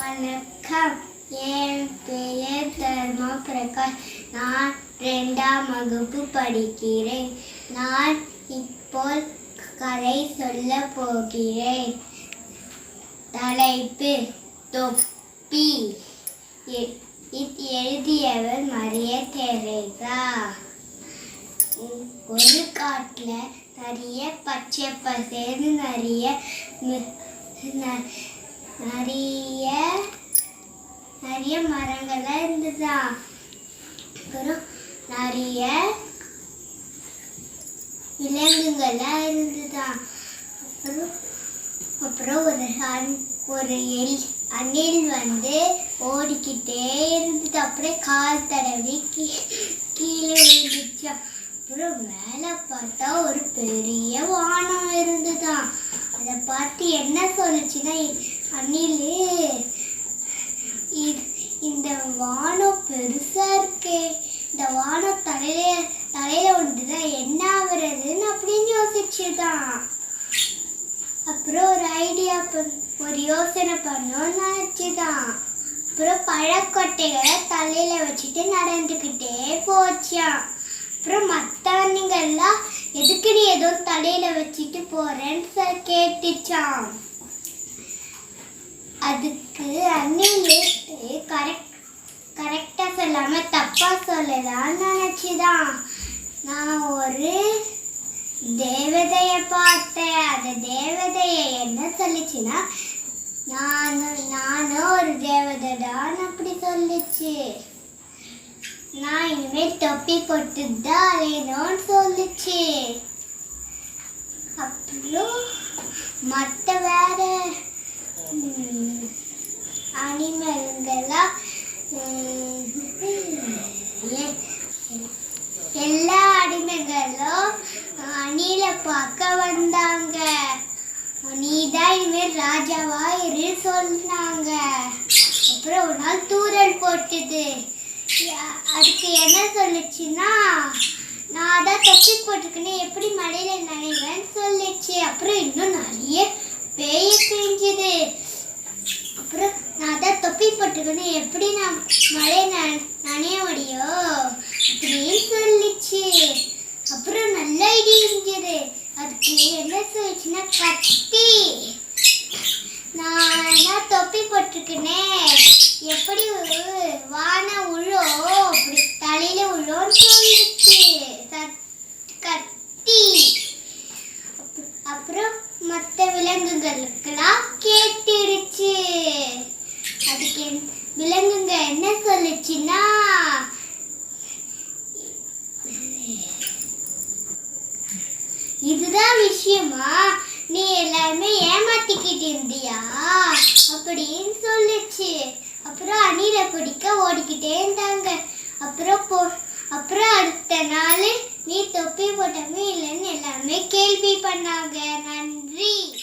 வணக்கம் என் பெயர் தர்மா பிரகாஷ் நான் ரெண்டாம் வகுப்பு படிக்கிறேன். நான் இப்போ கதை சொல்ல போகிறேன். தலைப்பு தொப்பி. எழுதியவர் மரிய தெரேசா. ஒரு காட்டில் நிறைய பச்சை பசேர்னு நிறைய நிறைய நிறைய மரங்கள்லாம் இருந்ததா? அப்புறம் நிறைய விலங்குகள்லாம் இருந்ததா? அப்புறம் அப்புறம் ஒரு அன் ஒரு எல் அணில் வந்து ஓடிக்கிட்டே இருந்தது. அப்படியே கால் தடவி கீ- கீழே விழுந்துச்சா. அப்புறம் மேலே பார்த்தா ஒரு பெரிய வானம் இருந்ததுதான் அதை பார்த்து என்ன சொல்லுச்சுன்னா அணிலே. இந்த வானம் பெருசா இருக்கே. இந்த வானம் தலையில தலையில ஒன்றுதான் என்ன ஆகுறதுன்னு அப்படின்னு யோசிச்சுதான். அப்புறம் ஒரு ஐடியா பண் ஒரு யோசனை பண்ணோம்னு நினச்சிதான். அப்புறம் பழக்கொட்டைகளை தலையில வச்சுட்டு நடந்துக்கிட்டே போச்சான் அப்புறம் மற்றவனுங்கெல்லாம் எதுக்கு நீ ஏதோ தலையில வச்சுட்டு போறேன்னு சார் கேட்டுச்சான் அதுக்கு அன்னிலேட்டு கரெக்ட் கரெக்டாக சொல்லாமல் தப்பாக சொல்லலாம்னு நினச்சிதான். நான் ஒரு தேவதையை பார்த்தேன். அந்த தேவதையை என்ன சொல்லுச்சுன்னா நானும் நானும் ஒரு தேவதை தான் அப்படி சொல்லிச்சு. நான் இனிமேல் தொப்பி போட்டு தான் அலையணும்னு சொல்லிச்சு. அப்புறம் மற்ற வேற அனிமல்கள்லாம் eh, eh, eh, எல்லா அடிமைகளும் அணில பார்க்க வந்தாங்க. நீதான் இனிமேல் ராஜாவா இரு சொன்னாங்க. அப்புறம் ஒரு நாள் தூரல் போட்டுது. அதுக்கு என்ன சொல்லுச்சுன்னா நான் தான் தொப்பி போட்டுக்கினேன் எப்படி அப்புறம் நான் தான் தொப்பி போட்டுக்கணும் எப்படி நான் மழை ந- நனைய முடியும்? அப்படின்னு சொல்லிச்சு. அப்புறம் நல்ல இடி இருந்தது. அதுக்கு என்ன சொல்லிச்சுன்னா கத்தி. நான் என்ன தொப்பி போட்டிருக்கேனே. எப்படி ஒரு வானம் உள்ளோ அப்படி தலையில உள்ளோன்னு சொல்லிச்சு சத்- கத்தி. அப்புறம் மற்ற விலங்குகளுக்கெல்லாம் கேட்டுடுச்சு அதுக்கு என்- விலங்குங்க என்ன சொல்லுச்சுன்னா இதுதான் விஷயமா? நீ எல்லாருமே ஏமாத்திக்கிட்டு இருந்தியா? அப்படின்னு சொல்லுச்சு. அப்புறம் அணிலை பிடிக்க ஓடிக்கிட்டே இருந்தாங்க. அப்புறம் போ அப்புறம் அடுத்த நாள் நீ தொப்பி போட்டமே இல்லைன்னு எல்லாமே கேள்வி பண்ணாங்க. நன்றி.